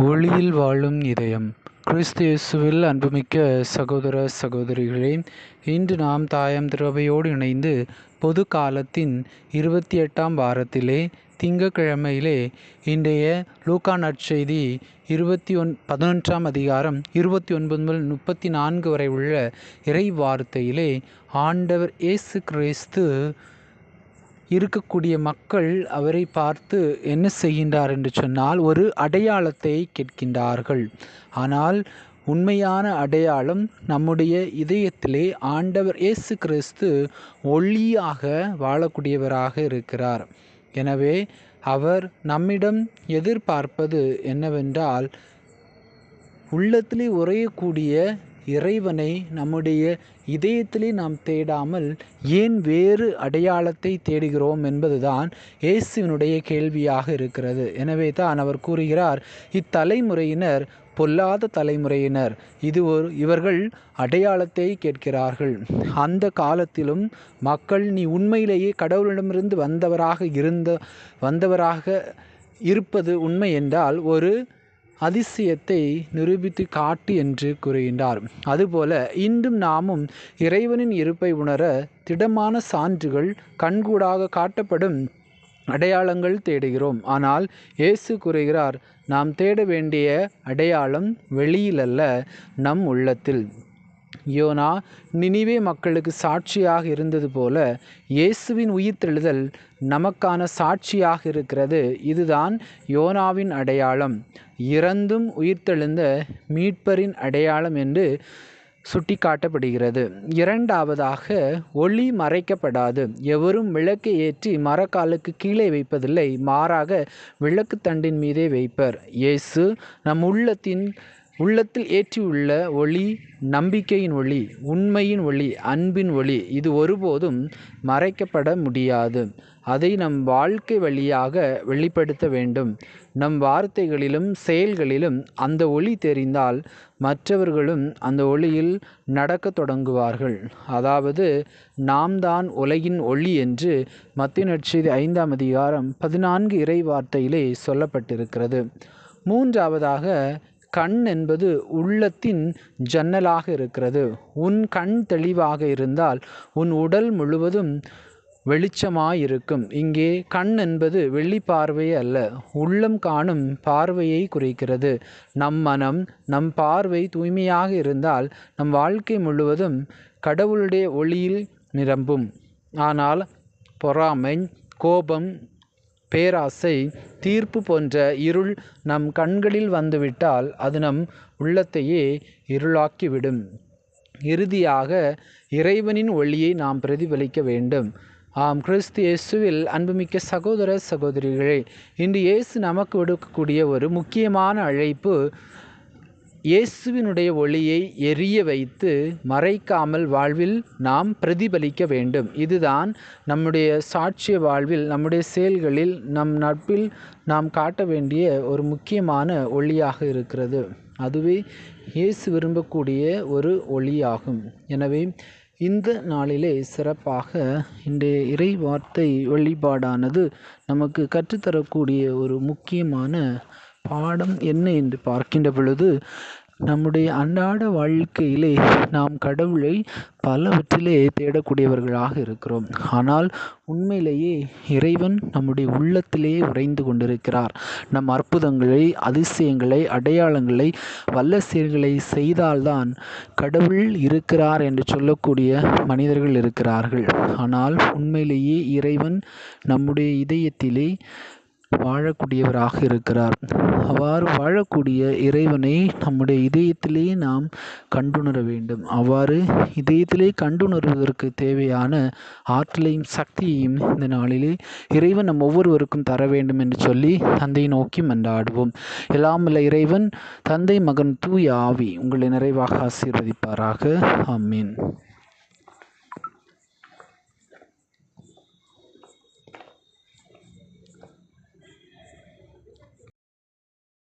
ஒளியில் வாழும் இதயம். கிறிஸ்து இயேசுவில் அன்புமிக்க சகோதர சகோதரிகளே இன்று நாம் தாயம் திரவையோடு இணைந்து பொது காலத்தின் இருபத்தி எட்டாம் வாரத்திலே திங்கக்கிழமையிலே இன்றைய லூக்கா நற்செய்தி இருபத்தி ஒன் பதினொன்றாம் அதிகாரம் இருபத்தி ஒன்பது முதல் முப்பத்தி நான்கு வரை உள்ள இறை வார்த்தையிலே ஆண்டவர் இயேசு கிறிஸ்து இருக்கக்கூடிய மக்கள் அவரை பார்த்து என்ன செய்கின்றார் என்று சொன்னால் ஒரு அடையாளத்தை கேட்கின்றார்கள். ஆனால் உண்மையான அடையாளம் நம்முடைய இதயத்திலே ஆண்டவர் இயேசு கிறிஸ்து ஒளியாக வாழக்கூடியவராக இருக்கிறார். எனவே அவர் நம்மிடம் எதிர்பார்ப்பது என்னவென்றால் உள்ளத்திலே உறையக்கூடிய இறைவனை நம்முடைய இதயத்திலே நாம் தேடாமல் ஏன் வேறு அடையாளத்தை தேடுகிறோம் என்பதுதான் இயேசுவினுடைய கேள்வியாக இருக்கிறது. எனவே தான் அவர் கூறுகிறார் இத்தலைமுறையினர் பொல்லாத தலைமுறையினர். இது ஒரு இவர்கள் அடையாளத்தை கேட்கிறார்கள். அந்த காலத்திலும் மக்கள் நீ உண்மையிலேயே கடவுளிடமிருந்து வந்தவராக இருந்த வந்தவராக இருப்பது உண்மை என்றால் ஒரு அதிசயத்தை நிரூபித்து காட்டு என்று கூறுகின்றார். அதுபோல இன்றும் நாமும் இறைவனின் இருப்பை உணர திடமான சான்றுகள் கண்கூடாக காட்டப்படும் அடையாளங்கள் தேடுகிறோம். ஆனால் இயேசு கூறுகிறார் நாம் தேட வேண்டிய அடையாளம் வெளியிலல்ல நம் உள்ளத்தில். யோனா நினிவே மக்களுக்கு சாட்சியாக இருந்தது போல இயேசுவின் உயிர்த்தெழுதல் நமக்கான சாட்சியாக இருக்கிறது. இதுதான் யோனாவின் அடையாளம். இறந்தும் உயிர்த்தெழுந்த மீட்பரின் அடையாளம் என்று சுட்டிக்காட்டப்படுகிறது. இரண்டாவதாக ஒளி மறைக்கப்படாது. எவரும் விளக்கை ஏற்றி மரக்காலுக்கு கீழே வைப்பதில்லை மாறாக விளக்கு தண்டின் மீதே வைப்பர். இயேசு நம் உள்ளத்தின் உள்ளத்தில் ஏற்றியுள்ள ஒளி நம்பிக்கையின் ஒளி உண்மையின் ஒளி அன்பின் ஒளி இது ஒருபோதும் மறைக்கப்பட முடியாது. அதை நம் வாழ்க்கை வழியாக வெளிப்படுத்த வேண்டும். நம் வார்த்தைகளிலும் செயல்களிலும் அந்த ஒளி தெரிந்தால் மற்றவர்களும் அந்த ஒளியில் நடக்க தொடங்குவார்கள். அதாவது நாம் தான் உலகின் ஒளி என்று மத்திய நட்சதி ஐந்தாம் அதிகாரம் பதினான்கு இறை வார்த்தையிலே சொல்லப்பட்டிருக்கிறது. மூன்றாவதாக கண் என்பது உள்ளத்தின் ஜன்னலாக இருக்கிறது. உன் கண் தெளிவாக இருந்தால் உன் உடல் முழுவதும் வெளிச்சமாயிருக்கும். இங்கே கண் என்பது வெள்ளி பார்வை அல்ல உள்ளம் காணும் பார்வையை குறிக்கிறது. நம் மனம் நம் பார்வை தூய்மையாக இருந்தால் நம் வாழ்க்கை முழுவதும் கடவுளுடைய ஒளியில் நிரம்பும். ஆனால் பொறாமை கோபம் பேராசை தீர்ப்பு போன்ற இருள் நம் கண்களில் வந்துவிட்டால் அது நம் உள்ளத்தையே இருளாக்கிவிடும். இறுதியாக இறைவனின் ஒளியை நாம் பிரதிபலிக்க வேண்டும். ஆம் கிறிஸ்து இயேசுவில் அன்புமிக்க சகோதர சகோதரிகளே இன்று இயேசு நமக்கு விடுக்கக்கூடிய ஒரு முக்கியமான அழைப்பு இயேசுவினுடைய ஒளியை எரிய வைத்து மறைக்காமல் வாழ்வில் நாம் பிரதிபலிக்க வேண்டும். இதுதான் நம்முடைய சாட்சிய வாழ்வில் நம்முடைய செயல்களில் நம் நட்பில் நாம் காட்ட வேண்டிய ஒரு முக்கியமான ஒளியாக இருக்கிறது. அதுவே இயேசு விரும்பக்கூடிய ஒரு ஒளியாகும். எனவே இந்த நாளிலே சிறப்பாக இன்றைய இறை வார்த்தை வழிபாடானது நமக்கு கற்றுத்தரக்கூடிய ஒரு முக்கியமான பாடம் என்ன என்று பார்க்கின்ற பொழுது நம்முடைய அன்றாட வாழ்க்கையிலே நாம் கடவுளை பலவற்றிலே தேடக்கூடியவர்களாக இருக்கிறோம். ஆனால் உண்மையிலேயே இறைவன் நம்முடைய உள்ளத்திலே உறைந்து கொண்டிருக்கிறார். நம் அற்புதங்களை அதிசயங்களை அடையாளங்களை வல்ல செயல்களை செய்தால்தான் கடவுள் இருக்கிறார் என்று சொல்லக்கூடிய மனிதர்கள் இருக்கிறார்கள். ஆனால் உண்மையிலேயே இறைவன் நம்முடைய இதயத்திலே வாழக்கூடியவராக இருக்கிறார். அவ்வாறு வாழக்கூடிய இறைவனை நம்முடைய இதயத்திலே நாம் கண்டுணர வேண்டும். அவ்வாறு இதயத்திலே கண்டுணர்வதற்கு தேவையான ஆற்றலையும் சக்தியையும் இந்த நாளிலே இறைவன் நம் ஒவ்வொருவருக்கும் தர வேண்டும் என்று சொல்லி தந்தை நோக்கி மன்றாடுவோம். எல்லாம் உள்ள இறைவன் தந்தை மகன் தூய் ஆவி உங்களை நிறைவாக ஆசீர்வதிப்பாராக. ஆமீன்.